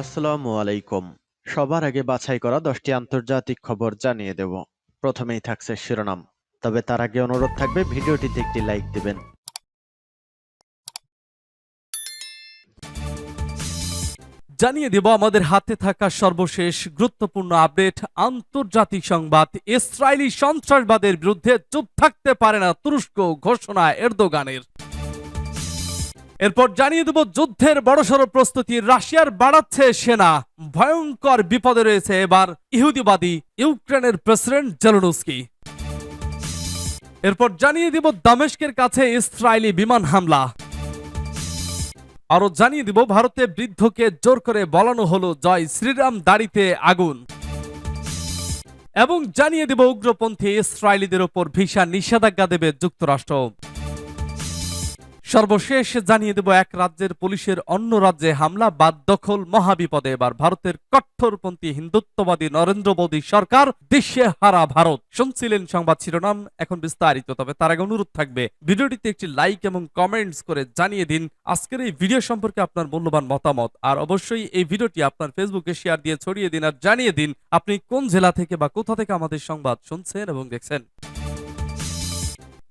আসসালামু আলাইকুম। সবার আগে বাছাই করা দশটি আন্তর্জাতিক খবর জানিয়ে দেব। প্রথমেই থাকছে শিরোনাম। তবে তার আগে অনুরোধ থাকবে, ভিডিওটিতে একটি লাইক দিবেন। জানিয়ে দেব, আমাদের হাতে থাকা সর্বশেষ গুরুত্বপূর্ণ আপডেট। আন্তর্জাতিক সংবাদ, ইসরায়েলি সন্ত্রাসবাদের বিরুদ্ধে চুপ থাকতে পারে না তুরস্ক, ঘোষণা এরদোগানের। এরপর জানিয়ে দেব, যুদ্ধের বড়সড় প্রস্তুতি রাশিয়ার বাড়াচ্ছে সেনা। ভয়ঙ্কর বিপদে রয়েছে এবার ইহুদিবাদী ইউক্রেনের প্রেসিডেন্ট জেলনুস্কি। এরপর জানিয়ে দিব, দামেস্কের কাছে ইসরায়েলি বিমান হামলা। আরও জানিয়ে দিব, ভারতে বৃদ্ধকে জোর করে বলানো হলো জয় শ্রীরাম দাড়িতে আগুন। এবং জানিয়ে দিব, উগ্রপন্থী ইসরায়েলিদের ওপর ভিসা নিষেধাজ্ঞা দেবে যুক্তরাষ্ট্র। সর্বশেষ জানিয়ে দেব, এক রাজ্যের পুলিশের অন্য রাজ্যে হামলা বাদ দখল মহাবিপদে। এবার ভারতের কট্টরপন্থী হিন্দুত্ববাদী নরেন্দ্র মোদী সরকার দেশে হারা ভারত। শুনছিলেন সংবাদ শিরোনাম, এখন বিস্তারিত, তবে তার আগে অনুরোধ থাকবে, ভিডিওটিতে একটি লাইক এবং কমেন্টস করে জানিয়ে দিন, আজকের এই ভিডিও সম্পর্কে আপনার মূল্যবান মতামত। আর অবশ্যই এই ভিডিওটি আপনার ফেসবুকে শেয়ার দিয়ে ছড়িয়ে দিন আর জানিয়ে দিন, আপনি কোন জেলা থেকে বা কোথা থেকে আমাদের সংবাদ শুনছেন এবং দেখছেন।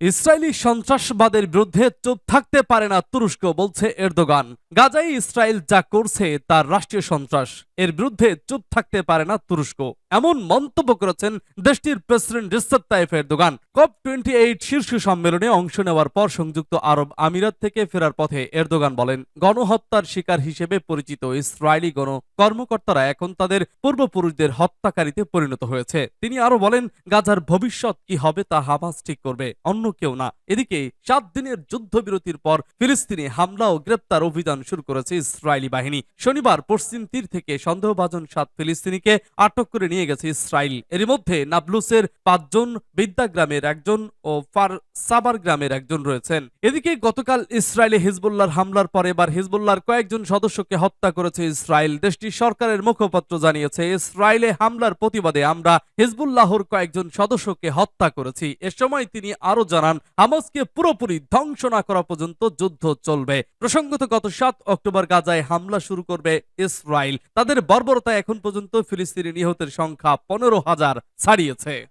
ইসরায়েলি সন্ত্রাসবাদের বিরুদ্ধে চুপ থাকতে পারে না তুরস্ক, বলছে এরদোগান। গাজায় ইসরায়েল যা করছে, তার রাষ্ট্রীয় সন্ত্রাস। এর বিরুদ্ধে চুপ থাকতে পারে না তুরস্ক। এমন মন্তব্য করেছেন দেশটির president Recep Tayyip Erdogan. COP twenty eight শীর্ষ সম্মেলনে অংশ নেওয়ার পর সংযুক্ত আরব আমিরাত থেকে ফেরার পথে এরদোগান বলেন, গণহত্যার শিকার হিসেবে পরিচিত ইসরায়েলি গণ কর্মকর্তারা এখন তাদের পূর্বপুরুষদের হত্যাকারীতে পরিণত হয়েছে। তিনি আরও বলেন, গাজার ভবিষ্যৎ কি হবে তা হামাস ঠিক করবে। অন্য কেউ না। এদিকে সাত দিনের যুদ্ধবিরতির পর ফিলিস্তিনে হামলা ও গ্রেপ্তার অভিযান শুরু করেছে ইসরায়েলি বাহিনী। শনিবার পশ্চিম তীর থেকে সন্দেহভাজন সাত ফিলিস্তিনিকে আটক করে নিয়ে গেছে ইসরায়েল। এর মধ্যে নাবলুসের পাঁচজন, বিদ্যা গ্রামের একজন ও ফার সাবার গ্রামের একজন রয়েছেন। এদিকে গতকাল ইসরায়েলে হিজবুল্লাহর হামলার পর এবার হিজবুল্লাহর কয়েকজন সদস্যকে হত্যা করেছে ইসরায়েল। দেশটির সরকারের মুখপাত্র জানিয়েছে, ইসরায়েলে হামলার প্রতিবাদে আমরা হিজবুল্লাহর কয়েকজন সদস্যকে হত্যা করেছি। এ সময় তিনি আরও জানান হামাসকে পুরোপুরি ধ্বংস না করা পর্যন্ত যুদ্ধ চলবে। প্রসঙ্গত গত সাত অক্টোবর গাজায় হামলা শুরু করবে ইসরায়েল। তাদের বর্বরতা এখন পর্যন্ত ফিলিস্তিনি নিহতের সংখ্যা পনেরো হাজার ছাড়িয়েছে।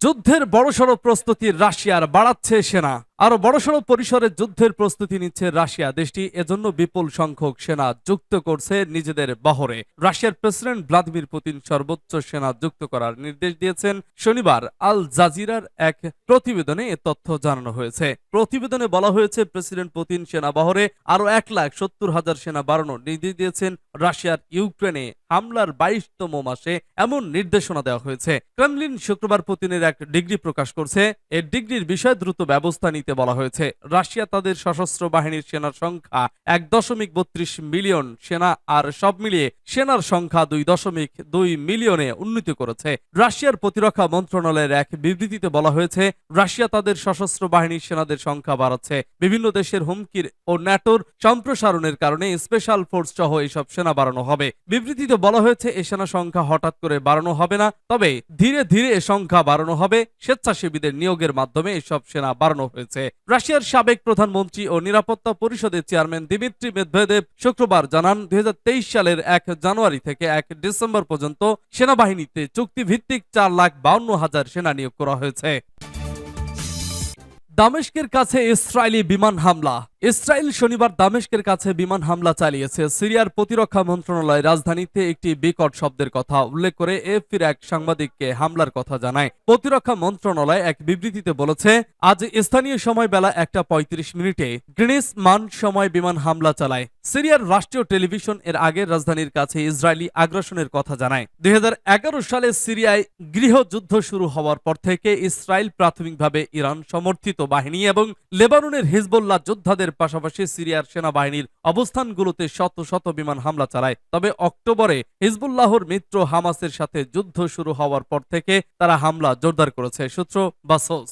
যুদ্ধের বড়সড় প্রস্তুতি রাশিয়ার বাড়াচ্ছে সেনা। আরও বড়সড় পরিসরে যুদ্ধের প্রস্তুতি নিচ্ছে রাশিয়া। দেশটি এজন্য বিপুল সংখ্যক সেনা যুক্ত করছে নিজেদের বহরে। রাশিয়ার প্রেসিডেন্ট ভ্লাদিমির পুতিন সর্বোচ্চ সেনা যুক্ত করার নির্দেশ দিয়েছেন। শনিবার আল জাজিরার এক প্রতিবেদনে এ তথ্য জানানো হয়েছে। প্রতিবেদনে বলা হয়েছে, প্রেসিডেন্ট পুতিন সেনা বহরে আরও এক লাখ সত্তর হাজার সেনা বাড়ানোর নির্দেশ দিয়েছেন রাশিয়ার ইউক্রেনে। হামলার বাইশতম মাসে এমন নির্দেশনা দেওয়া হয়েছে। ক্রেমলিন শুক্রবার পুতিনের এক ডিগ্রি প্রকাশ করছে। এর ডিগ্রির বিষয়ে দ্রুত ব্যবস্থা নিতে বলা হয়েছে, রাশিয়া তাদের সশস্ত্র বাহিনীর সেনার সংখ্যা এক দশমিক বত্রিশ মিলিয়ন সেনা আর সব মিলিয়ে সেনার সংখ্যা দুই দশমিক দুই মিলিয়নে উন্নীত করেছে। রাশিয়ার প্রতিরক্ষা মন্ত্রণালয়ের এক বিবৃতিতে বলা হয়েছে, রাশিয়া তাদের সশস্ত্র বাহিনীর সেনাদের সংখ্যা বাড়াচ্ছে। বিভিন্ন দেশের হুমকির ও ন্যাটোর সম্প্রসারণের কারণে স্পেশাল ফোর্স সহ এসব সেনা বাড়ানো হবে। বিবৃতিতে বলা হয়েছে, এ সেনা সংখ্যা হঠাৎ করে বাড়ানো হবে না, তবে ধীরে ধীরে এ সংখ্যা বাড়ানো হবে। স্বেচ্ছাসেবীদের নিয়োগের মাধ্যমে এসব সেনা বাড়ানো হয়েছে। রাশিয়ার সাবেক প্রধানমন্ত্রী ও নিরাপত্তা পরিষদের চেয়ারম্যান দিমিত্রি মেদভেদেব শুক্রবার জানান, দুই হাজার তেইশ সালের এক জানুয়ারি থেকে এক ডিসেম্বর পর্যন্ত সেনাবাহিনীতে চুক্তিভিত্তিক চার লাখ বাউন্ন হাজার সেনা নিয়োগ করা হয়েছে। দামেস্কের কাছে ইসরায়েলি বিমান হামলা। ইসরায়েল শনিবার দামেস্কের কাছে বিমান হামলা চালিয়েছে। সিরিয়ার প্রতিরক্ষা মন্ত্রণালয় রাজধানীতে একটি বিকট শব্দের কথা উল্লেখ করে এফির এক সাংবাদিককে হামলার কথা জানায়। প্রতিরক্ষা মন্ত্রণালয় এক বিবৃতিতে বলেছে, আজ স্থানীয় সময় বেলা একটা পঁয়ত্রিশ মিনিটে গ্রিনিস মান সময় বিমান হামলা চালায়। সিরিয়ার রাষ্ট্রীয় টেলিভিশন এর আগে রাজধানীর কাছে ইসরায়েলি আগ্রাসনের কথা জানায়। দুই হাজার এগারো সালে সিরিয়ায় গৃহযুদ্ধ শুরু হওয়ার পর থেকে ইসরায়েল প্রাথমিকভাবে ইরান সমর্থিত বাহিনী এবং লেবাননের হিজবুল্লাহ যোদ্ধাদের পাশাপাশি সিরিয়ার সেনাবাহিনীর অবস্থানগুলোতে শত শত বিমান হামলা চালায়। তবে অক্টোবরে হিজবুল্লাহর মিত্র হামাসের সাথে যুদ্ধ শুরু হওয়ার পর থেকে তারা হামলা জোরদার করেছে, সূত্র বাসোস।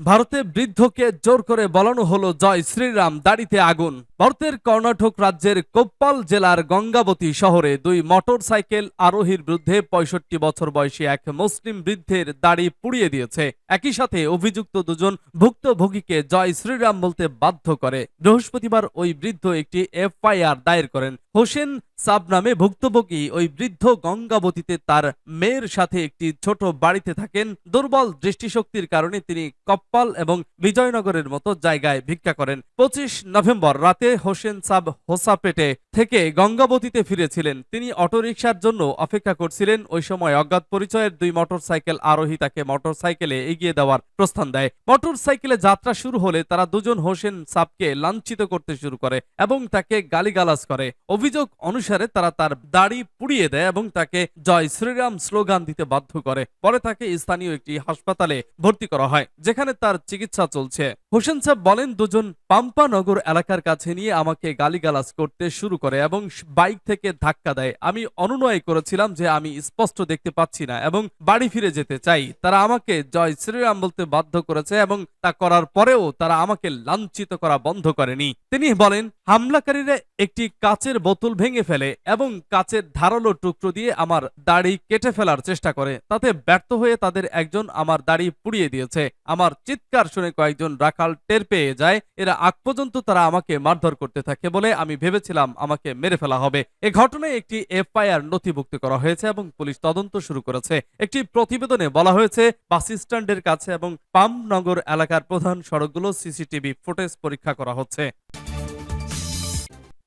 ভারতে বৃদ্ধকে জোর করে বলানো হলো, জয় শ্রীরাম, দাড়িতে আগুন। ভারতের কর্ণাটক রাজ্যের কোপ্পাল জেলার গঙ্গাবতী শহরে দুই মোটর সাইকেল আরোহীর বিরুদ্ধে পঁয়ষট্টি বছর বয়সী এক মুসলিম বৃদ্ধের দাড়ি পুড়িয়ে দিয়েছে। একই সাথে অভিযুক্ত দুজন ভুক্তভোগীকে জয় শ্রীরাম বলতে বাধ্য করে। বৃহস্পতিবার ওই বৃদ্ধ একটি এফআইআর দায়ের করেন। হোসেন সাব নামে ভুক্তভোগী ওই বৃদ্ধ গঙ্গাবতীতে তার মেয়ের সাথে একটি ছোট বাড়িতে থাকেন। দুর্বল দৃষ্টিশক্তির কারণে তিনি কপ্পাল এবং বিজয়নগরের মতো জায়গায় ভিক্ষা করেন। পঁচিশ নভেম্বর রাতে হোসেন সাব হোসাপেটে থেকে গঙ্গাবতীতে ফিরেছিলেন। তিনি অটোরিকশার জন্য অপেক্ষা করছিলেন। ওই সময় অজ্ঞাত পরিচয়ের দুই মোটরসাইকেল আরোহী তাকে মোটরসাইকেলে এগিয়ে দেওয়ার প্রস্থান দেয়। মোটরসাইকেলে যাত্রা শুরু হলে তারা দুজন হোসেন সাবকে লাঞ্ছিত করতে শুরু করে এবং তাকে গালিগালাজ করে। অভিযোগ অনুসারে তারা তার দাড়ি পুড়িয়ে দেয় এবং তাকে জয় শ্রীরাম স্লোগান দিতে বাধ্য করে। পরে তাকে স্থানীয় একটি হাসপাতালে ভর্তি করা হয়, যেখানে তার চিকিৎসা চলছে। হোসেন সাহেব বলেন, দুজন পাম্পানগর এলাকার কাছে নিয়ে আমাকে গালিগালাজ করতে শুরু করে এবং বাইক থেকে ধাক্কা দেয়। আমি অনুনয় করেছিলাম যে আমি স্পষ্ট দেখতে পাচ্ছি না এবং বাড়ি ফিরে যেতে চাই। তারা আমাকে জয় শ্রীরাম বলতে বাধ্য করেছে এবং তা করার পরেও তারা আমাকে লাঞ্ছিত করা বন্ধ করেনি। তিনি বলেন হামলাকারীরা একটি কাচের বোতল ভেঙে ফেলে এবং কাচের ধারালো টুকরো দিয়ে আমার দাড়ি কেটে ফেলার চেষ্টা করে। তাতে ব্যর্থ হয়ে তাদের একজন আমার দাড়ি পুড়িয়ে দিয়েছে। আমার চিৎকার শুনে কয়েকজন রাখাল টের পেয়ে যায়। এরা আগ পর্যন্ত তারা আমাকে মারধর করতে থাকে বলে আমি ভেবেছিলাম আমাকে মেরে ফেলা হবে। এ ঘটনায় একটি এফআইআর নথিভুক্ত করা হয়েছে এবং পুলিশ তদন্ত শুরু করেছে। একটি প্রতিবেদনে বলা হয়েছে, বাস স্ট্যান্ডের কাছে এবং পামনগর এলাকার প্রধান সড়কগুলো সিসিটিভি ফুটেজ পরীক্ষা করা হচ্ছে।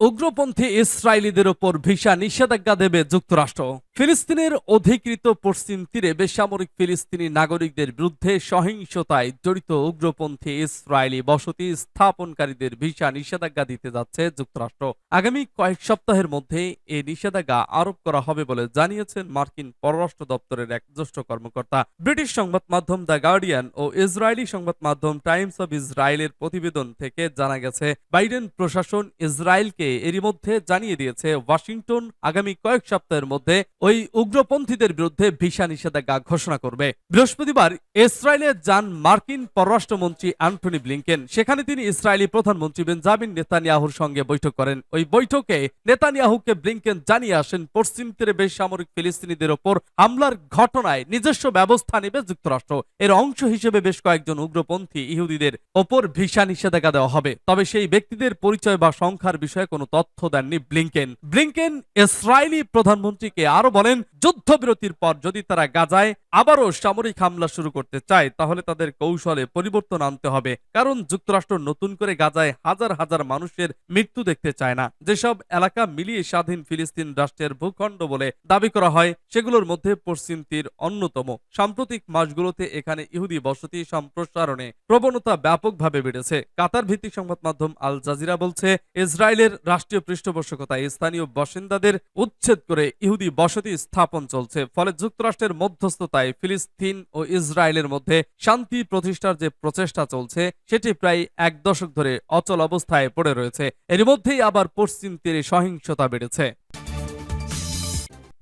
উগ্রপন্থী ইসরায়েলিদের ওপর ভিসা নিষেধাজ্ঞা দেবে যুক্তরাষ্ট্র। ফিলিস্তিনের অধিকৃত পশ্চিম তীরে বেসামরিক ফিলিস্তিনি নাগরিকদের বিরুদ্ধে সহিংসতায় জড়িত উগ্রপন্থী ইসরায়েলি বসতি স্থাপনকারীদের ভিসা নিষেধাজ্ঞা দিতে যাচ্ছে যুক্তরাষ্ট্র। আগামী কয়েক সপ্তাহের মধ্যে এই নিষেধাজ্ঞা আরোপ করা হবে বলে জানিয়েছেন মার্কিন পররাষ্ট্র দপ্তরের এক জ্যেষ্ঠ কর্মকর্তা। ব্রিটিশ সংবাদ মাধ্যম দ্য গার্ডিয়ান ও ইসরায়েলি সংবাদ মাধ্যম টাইমস অব ইসরায়েলের প্রতিবেদন থেকে জানা গেছে, বাইডেন প্রশাসন ইসরায়েলকে এরই মধ্যে জানিয়ে দিয়েছে, ওয়াশিংটন আগামী কয়েক সপ্তাহের মধ্যে ওই উগ্রপন্থীদের বিরুদ্ধে ভিসা নিষেধাজ্ঞা ঘোষণা করবে। বৃহস্পতিবার ইসরায়েলে যান মার্কিন পররাষ্ট্রমন্ত্রী অ্যান্টনি ব্লিংকেন, সেখানে তিনি ইসরায়েলি প্রধানমন্ত্রী বেঞ্জামিন নেতানিয়াহুর সঙ্গে বৈঠক করেন। ওই বৈঠকে নেতানিয়াহুকে ব্লিংকেন জানিয়ে আসেন, পশ্চিম তীরে বেসামরিক ফিলিস্তিনিদের ওপর হামলার ঘটনায় নিজস্ব ব্যবস্থা নেবে যুক্তরাষ্ট্র। এর অংশ হিসেবে বেশ কয়েকজন উগ্রপন্থী ইহুদিদের ওপর ভিসা নিষেধাজ্ঞা দেওয়া হবে। তবে সেই ব্যক্তিদের পরিচয় বা সংখ্যার বিষয়ে কোনো তথ্য দেননি ব্লিংকেন। ব্লিংকেন ইসরায়েলি প্রধানমন্ত্রীকে আরও বলেন, যুদ্ধবিরতির পর যদি তারা গাজায় আবারও সামরিক হামলা শুরু করতে চায়, তাহলে তাদের কৌশলে পরিবর্তন আনতে হবে। কারণ যুক্তরাষ্ট্র নতুন করে গাজায় হাজার হাজার মানুষের মৃত্যু দেখতে চায় না। যেসব এলাকা মিলিয়ে স্বাধীন ফিলিস্তিন রাষ্ট্রের ভূখণ্ড বলে দাবি করা হয়, সেগুলোর মধ্যে পশ্চিম তীর অন্যতম। সাম্প্রতিক মাসগুলোতে এখানে ইহুদি বসতি সম্প্রসারণে প্রবণতা ব্যাপকভাবে বেড়েছে। কাতার ভিত্তিক সংবাদ মাধ্যম আল জাজিরা বলছে, ইসরায়েলের রাষ্ট্রীয় পৃষ্ঠপোষকতায় স্থানীয় বাসিন্দাদের উচ্ছেদ করে ইহুদি বসতি স্থাপন চলছে। ফলে যুক্তরাষ্ট্রের মধ্যস্থতায় ফিলিস্তিন ও ইসরায়েলের মধ্যে শান্তি প্রতিষ্ঠার যে প্রচেষ্টা চলছে, সেটি প্রায় এক দশক ধরে অচল অবস্থায় পড়ে রয়েছে। এর মধ্যেই আবার পশ্চিম তীরে সহিংসতা বেড়েছে।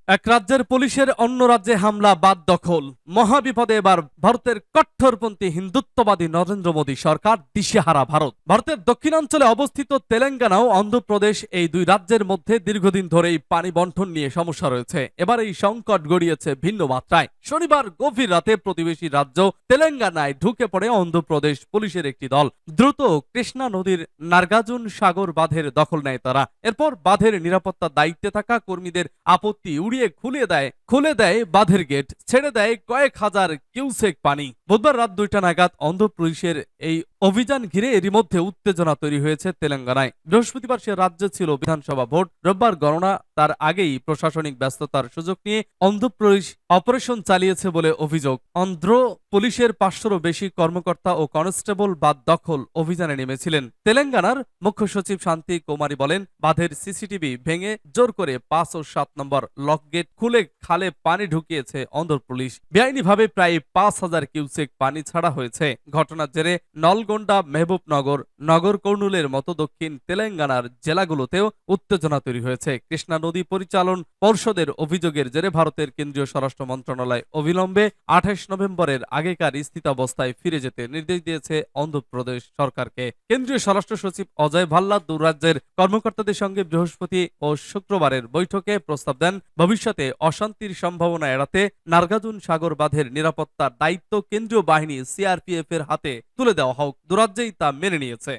এক রাজ্যের পুলিশের অন্য রাজ্যে হামলা, বাদ দখল। মহাবিপদে এবার ভারতের কট্টরপন্থী হিন্দুত্ববাদী নরেন্দ্র মোদী সরকার দিশেহারা ভারত। ভারতের দক্ষিণাঞ্চলে অবস্থিত তেলেঙ্গানা ও অন্ধ্রপ্রদেশ এই দুই রাজ্যের মধ্যে দীর্ঘদিন ধরেই পানি বন্টন নিয়ে সমস্যা রয়েছে। এবার এই সংকট গড়িয়েছে ভিন্ন মাত্রায়। শনিবার গভীর রাতে প্রতিবেশী রাজ্য তেলেঙ্গানায় ঢুকে পড়ে অন্ধ্রপ্রদেশ পুলিশের একটি দল। দ্রুত কৃষ্ণা নদীর নার্গাজুন সাগর বাঁধের দখল নেয় তারা। এরপর বাঁধের নিরাপত্তা দায়িত্বে থাকা কর্মীদের আপত্তি উড়িয়ে খুলে দেয় খুলে দেয় বাঁধের গেট, ছেড়ে দেয় কয়েক হাজার কিউসেক পানি। বুধবার রাত দুইটা নাগাদ অন্ধ্রপ্রদেশের এই অভিযান ঘিরে এরই মধ্যে উত্তেজনা তৈরি হয়েছে তেলেঙ্গানায়। বৃহস্পতিবার সে রাজ্যে ছিল বিধানসভা ভোট, রোববার গণনা তার আগেই প্রশাসনিক ব্যস্ততার সুযোগ নিয়ে অন্ধ্রপ্রদেশ অপারেশন চালিয়েছে বলে অভিযোগ। অন্ধ্র পুলিশের পাঁচশোরও বেশি কর্মকর্তা ও কনস্টেবল বাদ দখল অভিযানে নেমেছিলেন। তেলেঙ্গানার মুখ্য সচিব শান্তি কুমারী বলেন, বাঁধের সিসিটিভি ভেঙে জোর করে পাঁচ ও সাত নম্বর লক গেট খুলে খালে পানি ঢুকিয়েছে অন্ধ্র পুলিশ। বেআইনিভাবে প্রায় পাঁচ হাজার কিউসেক পানি ছাড়া হয়েছে। ঘটনার জেরে নলগোন্ডা মেহবুবনগর, নগর কর্নুলের মতো দক্ষিণ তেলেঙ্গানার জেলাগুলোতেও উত্তেজনা তৈরি হয়েছে। কৃষ্ণা নদী পরিচালন পর্ষদের অভিযোগের জেরে ভারতের কেন্দ্রীয় স্বরাষ্ট্র মন্ত্রণালয় অবিলম্বে আঠাশ নভেম্বরের আগেকার স্থিতাবস্থায় ফিরে যেতে নির্দেশ দিয়েছে অন্ধ্রপ্রদেশ সরকারকে। কেন্দ্রীয় স্বরাষ্ট্র সচিব অজয় ভাল্লা দু রাজ্যের কর্মকর্তাদের সঙ্গে বৃহস্পতি ও শুক্রবারের বৈঠকে প্রস্তাব দেন, ভবিষ্যতে অশান্তির সম্ভাবনা এড়াতে নার্গাজুন সাগর বাঁধের নিরাপত্তার দায়িত্ব কেন্দ্রীয় বাহিনী সিআরপিএফ এর হাতে তুলে দেওয়া হোক। দুরাজ্যেই তা মেনে নিয়েছে।